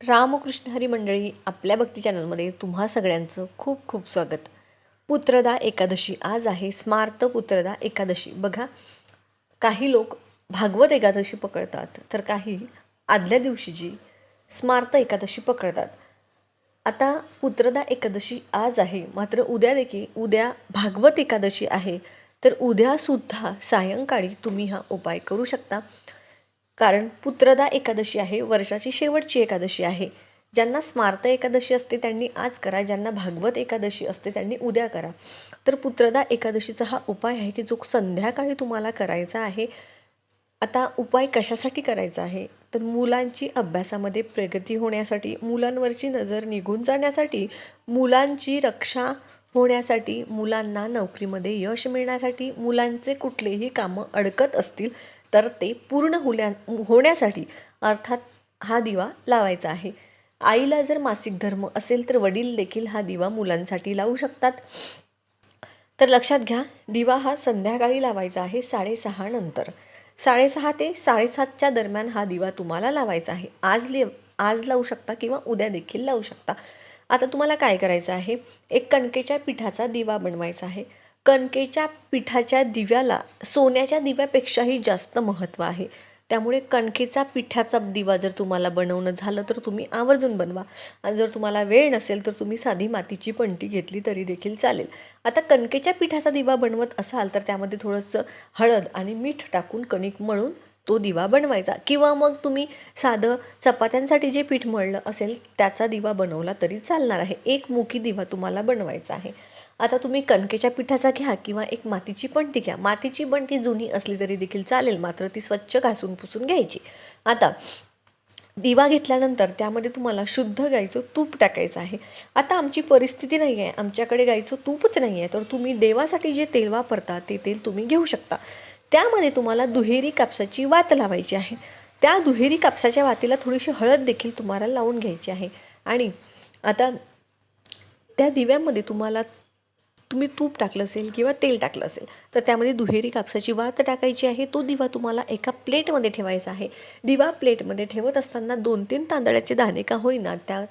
रामकृष्ण हरी मंडळी आपल्या भक्ती चॅनलमध्ये तुम्हा सगळ्यांचं खूप खूप स्वागत. पुत्रदा एकादशी आज आहे स्मार्त पुत्रदा एकादशी. बघा काही लोक भागवत एकादशी पकडतात तर काही आदल्या दिवशीची स्मार्त एकादशी पकडतात. आता पुत्रदा एकादशी आज आहे मात्र उद्या देखील उद्या भागवत एकादशी आहे तर उद्यासुद्धा सायंकाळी तुम्ही हा उपाय करू शकता. कारण पुत्रदा एकादशी आहे वर्षाची शेवटची एकादशी आहे. ज्यांना स्मार्त एकादशी असते त्यांनी आज करा ज्यांना भागवत एकादशी असते त्यांनी उद्या करा. तर पुत्रदा एकादशीचा हा उपाय आहे की जो संध्याकाळी तुम्हाला करायचा आहे. आता उपाय कशासाठी करायचा आहे? तर मुलांची अभ्यासामध्ये प्रगती होण्यासाठी मुलांवरची नजर निघून जाण्यासाठी मुलांची रक्षा होण्यासाठी मुलांना नोकरीमध्ये यश मिळण्यासाठी मुलांचे कुठलेही कामं अडकत असतील तर ते पूर्ण होल्या होण्यासाठी अर्थात हा दिवा लावायचा आहे. आईला जर मासिक धर्म असेल तर वडील देखील हा दिवा मुलांसाठी लावू शकतात. तर लक्षात घ्या दिवा हा संध्याकाळी लावायचा आहे साडेसहा नंतर. साडेसहा ते साडेसातच्या दरम्यान हा दिवा तुम्हाला लावायचा आहे. आज ले आज लावू शकता किंवा उद्या देखील लावू शकता. आता तुम्हाला काय करायचं आहे? एक कणकेच्या पिठाचा दिवा बनवायचा आहे. कणकेच्या पिठाच्या दिव्याला सोन्याच्या दिव्यापेक्षाही जास्त महत्त्व आहे. त्यामुळे कणकेचा पिठाचा दिवा जर तुम्हाला बनवणं झालं तर तुम्ही आवर्जून बनवा. आणि जर तुम्हाला वेळ नसेल तर तुम्ही साधी मातीची पंटी घेतली तरी देखील चालेल. आता कणकेच्या पिठाचा दिवा बनवत असाल तर त्यामध्ये थोडंसं हळद आणि मीठ टाकून कणिक मळून तो दिवा बनवायचा. किंवा मग तुम्ही साधं चपात्यांसाठी जे पीठ मळलं असेल त्याचा दिवा बनवला तरी चालणार आहे. एक मुखी दिवा तुम्हाला बनवायचा आहे. आता तुम्ही कणकेच्या पिठाचा घ्या किंवा एक मातीची बंटी घ्या. मातीची बंटी जुनी असली तरी देखील चालेल मात्र ती स्वच्छ घासून पुसून घ्यायची. आता दिवा घेतल्यानंतर त्यामध्ये तुम्हाला शुद्ध गाईचं तूप टाकायचं आहे. आता आमची परिस्थिती नाही आहे आमच्याकडे गाईचं तूपच नाही आहे तर तुम्ही देवासाठी जे तेल वापरता ते तेल तुम्ही घेऊ शकता. त्यामध्ये तुम्हाला दुहेरी कापसाची वात लावायची आहे. त्या दुहेरी कापसाच्या वातीला थोडीशी हळद देखील तुम्हाला लावून घ्यायची आहे. आणि आता त्या दिव्यामध्ये तुम्हाला तुम्ही तूप टाकलं असेल किंवा तेल टाकलं असेल तर त्यामध्ये दुहेरी कापसाची वात टाकायची आहे. तो दिवा तुम्हाला एका प्लेटमध्ये ठेवायचा आहे. दिवा प्लेटमध्ये ठेवत असताना दोन तीन तांदळाचे दाणे का होईना त्या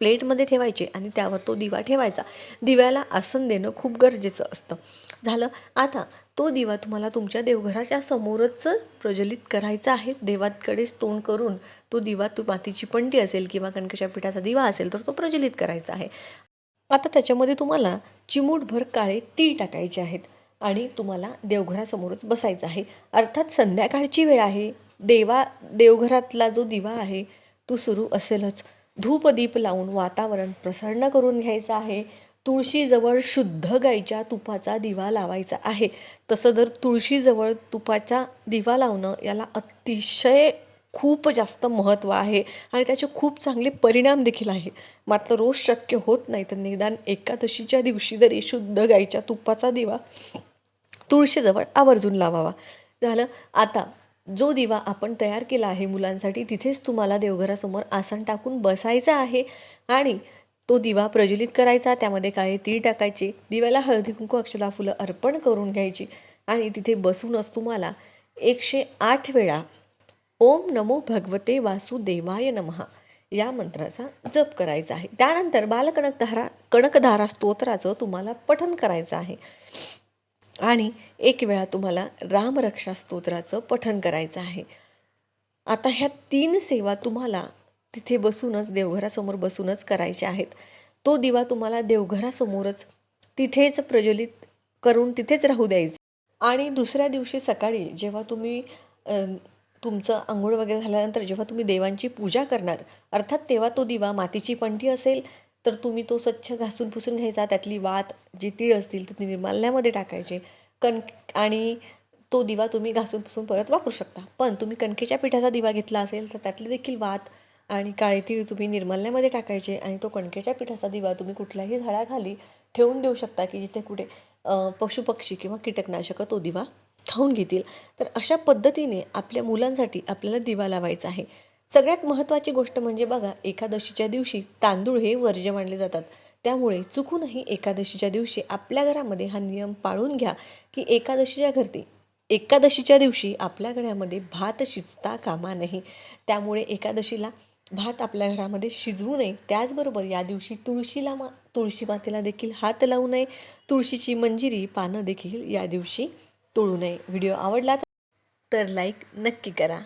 प्लेटमध्ये ठेवायचे आणि त्यावर तो दिवा ठेवायचा. दिव्याला आसन देणं खूप गरजेचं असतं. झालं? आता तो दिवा तुम्हाला तुमच्या देवघराच्या समोरच प्रज्वलित करायचा आहे. देवाकडेच तोंड करून तो दिवा तू मातीची पंडी असेल किंवा कणकेच्या पिठाचा दिवा असेल तर तो प्रज्वलित करायचा आहे. आता त्याच्यामध्ये तुम्हाला चिमूटभर काळे तीळ टाकायचे आहेत आणि तुम्हाला देवघरासमोरच बसायचं आहे. अर्थात संध्याकाळची वेळ आहे. देवा देवघरातला जो दिवा आहे तो सुरू असेलच. धूपदीप लावून वातावरण प्रसन्न करून घ्यायचं आहे. तुळशीजवळ शुद्ध गाईच्या तुपाचा दिवा लावायचा आहे. तसं जर तुळशीजवळ तुपाचा दिवा लावणं याला अतिशय खूप जास्त महत्त्व आहे आणि त्याचे खूप चांगले परिणाम देखील आहे मात्र रोज शक्य होत नाही तर निदान एकादशीच्या दिवशी जरी शुद्ध गाईच्या तुपाचा दिवा तुळशीजवळ आवर्जून लावावा. झालं आता जो दिवा आपण तयार केला आहे मुलांसाठी तिथेच तुम्हाला देवघरासमोर आसन टाकून बसायचं आहे आणि तो दिवा प्रज्वलित करायचा त्यामध्ये काळे तीळ टाकायचे दिव्याला हळदी कुंकू अक्षदा फुलं अर्पण करून घ्यायची आणि तिथे बसूनच तुम्हाला एकशे आठ वेळा ओम नमो भगवते वासुदेवाय नमः. या मंत्राचा जप करायचा आहे. त्यानंतर बालकणकधारा कणकधारा स्तोत्राचं तुम्हाला पठन करायचं आहे. आणि एक वेळा तुम्हाला रामरक्षा स्तोत्राचं पठन करायचं आहे. आता ह्या तीन सेवा तुम्हाला तिथे बसूनच देवघरासमोर बसूनच करायच्या आहेत. तो दिवा तुम्हाला देवघरासमोरच तिथेच प्रज्वलित करून तिथेच राहू द्यायचं. आणि दुसऱ्या दिवशी सकाळी जेव्हा तुम्ही तुमचं आंघोळ वगैरे झाल्यानंतर जेव्हा तुम्ही देवांची पूजा करणार अर्थात तेव्हा तो दिवा मातीची पंठी असेल तर तुम्ही तो स्वच्छ घासून पुसून घ्यायचा त्यातली वात जी तीळ असतील तर ती निर्माल्यामध्ये टाकायचे. कण आणि तो दिवा तुम्ही घासून पुसून परत वापरू शकता. पण तुम्ही कणकेच्या पिठाचा दिवा घेतला असेल तर त्यातली देखील वात आणि काळे तीळ तुम्ही निर्माल्यामध्ये टाकायचे आणि तो कणकेच्या पिठाचा दिवा तुम्ही कुठल्याही झाडाखाली ठेवून देऊ शकता की जिथे कुठे पशुपक्षी किंवा कीटकनाशकं तो दिवा खाऊन घेतील. तर अशा पद्धतीने आपल्या मुलांसाठी आपल्याला दिवा लावायचा आहे. सगळ्यात महत्त्वाची गोष्ट म्हणजे बघा एकादशीच्या दिवशी तांदूळ हे वर्ज्य मानले जातात. त्यामुळे चुकूनही एकादशीच्या दिवशी आपल्या घरामध्ये हा नियम पाळून घ्या की एकादशीच्या घरती एकादशीच्या दिवशी आपल्या घरामध्ये भात शिजता कामा नाही त्यामुळे एकादशीला भात आपल्या घरामध्ये शिजवू नये. त्याचबरोबर या दिवशी तुळशीला मा तुळशी मातेला देखील हात लावू नये. तुळशीची मंजिरी पानं देखील या दिवशी तोडू नये. व्हिडिओ आवडला तर लाईक नक्की करा.